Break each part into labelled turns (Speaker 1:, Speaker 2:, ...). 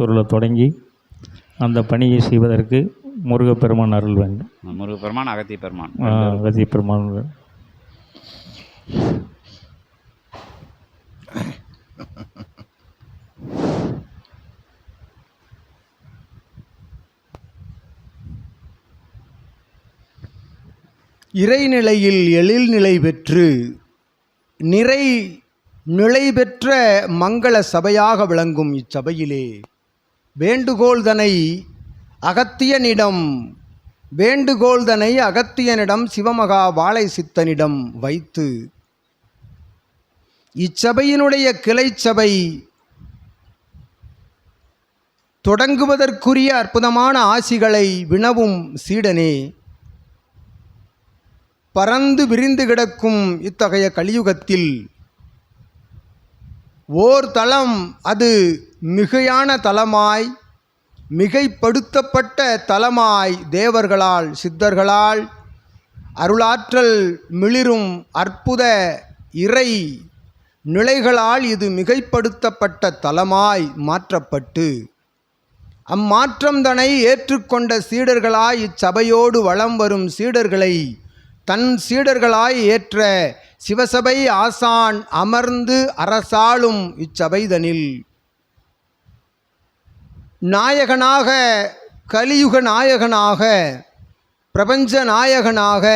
Speaker 1: திருவிழா தொடங்கி அந்த பணியை செய்வதற்கு முருகப்பெருமான் அருள் வேண்டும்
Speaker 2: முருகப்பெருமான் அகத்திய பெருமான்
Speaker 1: அகதி பெருமான்.
Speaker 3: இறைநிலையில் எழில்நிலை பெற்று நிறை நிலை பெற்ற மங்கள சபையாக விளங்கும் இச்சபையிலே வேண்டுகோள்தனை அகத்தியனிடம் வேண்டுகோள்தனை அகத்தியனிடம் சிவமகா வாழை சித்தனிடம் வைத்து இச்சபையினுடைய கிளைச்சபை தொடங்குவதற்குரிய அற்புதமான ஆசிகளை வினவும் சீடனே பறந்து விரிந்து கிடக்கும் இத்தகைய கலியுகத்தில் ஓர் தளம் அது மிகையான தலமாய் மிகைப்படுத்தப்பட்ட தலமாய் தேவர்களால் சித்தர்களால் அருளாற்றல் மிளிரும் அற்புத இறை நிலைகளால் இது மிகைப்படுத்தப்பட்ட தலமாய் மாற்றப்பட்டு அம்மாற்றம்தனை ஏற்றுக்கொண்ட சீடர்களாய் இச்சபையோடு வலம் வரும் சீடர்களை தன் சீடர்களாய் ஏற்ற சிவசபை ஆசான் அமர்ந்து அரசாளும் இச்சபைதனில். நாயகனாக கலியுக நாயகனாக பிரபஞ்ச நாயகனாக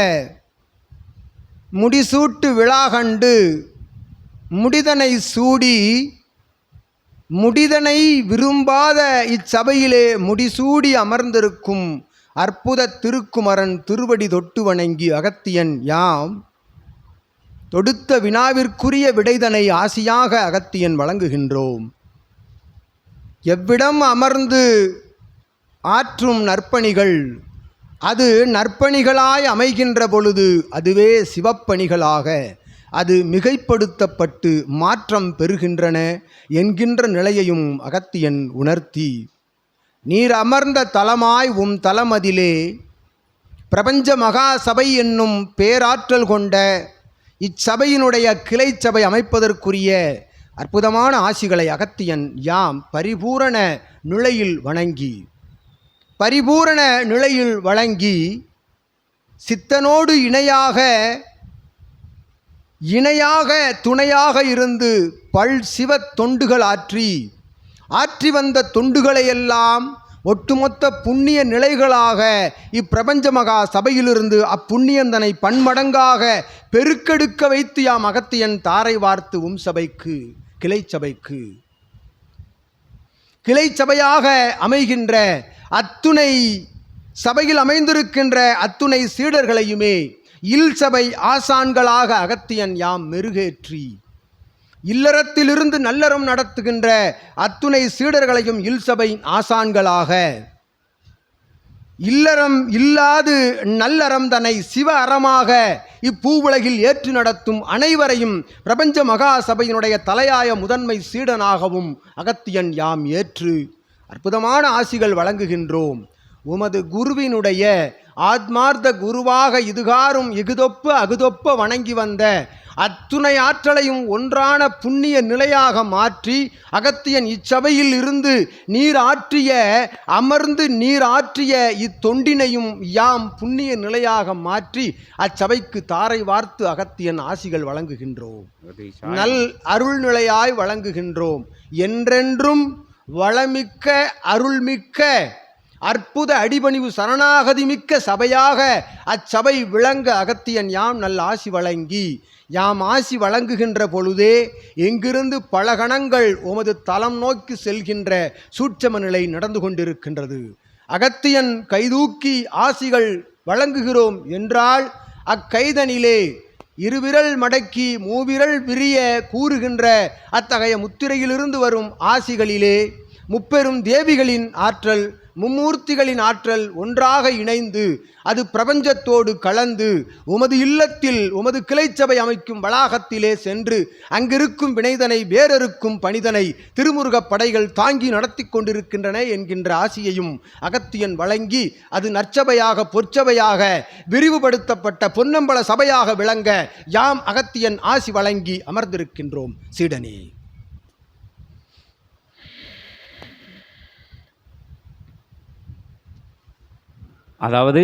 Speaker 3: முடிசூட்டு விழாகண்டு முடிதனை சூடி முடிதனை விரும்பாத இச்சபையிலே முடிசூடி அமர்ந்திருக்கும் அற்புத திருக்குமரன் திருவடி தொட்டு வணங்கி அகத்தியன் யாம். தொடுத்த வினாவிற்குரிய விடைதனை ஆசியாக அகத்தியன் வழங்குகின்றோம். எவ்விடம் அமர்ந்து ஆற்றும் நற்பணிகள் அது நற்பணிகளாய் அமைகின்ற பொழுது அதுவே சிவப்பணிகளாக அது மிகைப்படுத்தப்பட்டு மாற்றம் பெறுகின்றன என்கின்ற நிலையையும் அகத்தியன் உணர்த்தி. நீர் அமர்ந்த தலமாய் உம் தலமதிலே பிரபஞ்ச மகா சபை என்னும் பேராற்றல் கொண்ட இச்சபையினுடைய கிளை சபை அமைப்பதற்குரிய அற்புதமான ஆசிகளை அகத்தியன் யாம் பரிபூரண நிலையில் வணங்கி பரிபூரண நிலையில் வழங்கி சித்தனோடு இணையாக இணையாக துணையாக இருந்து பல் சிவ தொண்டுகள் ஆற்றி ஆற்றி வந்த தொண்டுகளையெல்லாம் ஒட்டுமொத்த புண்ணிய நிலைகளாக இப்பிரபஞ்ச மகா சபையிலிருந்து அப்புண்ணியந்தனை பன்மடங்காக பெருக்கெடுக்க வைத்து யாம் அகத்தியன் தாரை வார்த்து உம் சபைக்கு. கிளை சபைக்கு கிளை சபையாக அமைகின்ற அத்துணை சபையில் அமைந்திருக்கின்ற அத்துணை சீடர்களையுமே இல் சபை ஆசான்களாக அகத்தியன் யாம் மெருகேற்றி. இல்லறத்திலிருந்து நல்லறம் நடத்துகின்ற அத்துணை சீடர்களையும் இல் சபை ஆசான்களாக. இல்லறம் இல்லாது நல்லறம் தன்னை சிவ அறமாக இப்பூவுலகில் ஏற்று நடத்தும் அனைவரையும் பிரபஞ்ச மகா சபையினுடைய தலையாய முதன்மை சீடனாகவும் அகத்தியன் யாம் ஏற்று அற்புதமான ஆசிகள் வழங்குகின்றோம். உமது குருவினுடைய ஆத்மார்த்த குருவாக இதுகாரும் இகுதொப்பு அகுதொப்ப வணங்கி வந்த அத்துணை ஆற்றலையும் ஒன்றான புண்ணிய நிலையாக மாற்றி அகத்தியன் இச்சபையில் இருந்து நீர் ஆற்றிய அமர்ந்து நீர் ஆற்றிய இத்தொண்டினையும் யாம் புண்ணிய நிலையாக மாற்றி அச்சபைக்கு தாரை வார்த்து அகத்தியன் ஆசிகள் வழங்குகின்றோம். நல் அருள்நிலையாய் வழங்குகின்றோம். என்றென்றும் வளமிக்க அருள்மிக்க அற்புத அடிபணிவு சரணாகதி மிக்க சபையாக அச்சபை விளங்க அகத்தியன் யாம் நல்ல ஆசி வழங்கி. யாம் ஆசி வழங்குகின்ற பொழுதே எங்கிருந்து பல கணங்கள் உமது தலம் நோக்கி செல்கின்ற சூட்சம நிலை நடந்து கொண்டிருக்கின்றது. அகத்தியன் கைதூக்கி ஆசிகள் வழங்குகிறோம் என்றால் அக்கைதனிலே இருவிரல் மடக்கி மூவிரல் விரிய கூறுகின்ற அத்தகைய முத்திரையிலிருந்து வரும் ஆசிகளிலே முப்பெரும் தேவிகளின் ஆற்றல் மும்மூர்த்திகளின் ஆற்றல் ஒன்றாக இணைந்து அது பிரபஞ்சத்தோடு கலந்து உமது இல்லத்தில் உமது கிளைச்சபை அமைக்கும் வளாகத்திலே சென்று அங்கிருக்கும் வினைதனை வேறறுக்கும் பணிதனை திருமுருகப் படைகள் தாங்கி நடத்தி கொண்டிருக்கின்றன என்கின்ற ஆசியையும் அகத்தியன் வழங்கி அது நற்சபையாக பொற்சபையாக விரிவுபடுத்தப்பட்ட பொன்னம்பல சபையாக விளங்க யாம் அகத்தியன் ஆசி வழங்கி அமர்ந்திருக்கின்றோம். சீடனே.
Speaker 2: அதாவது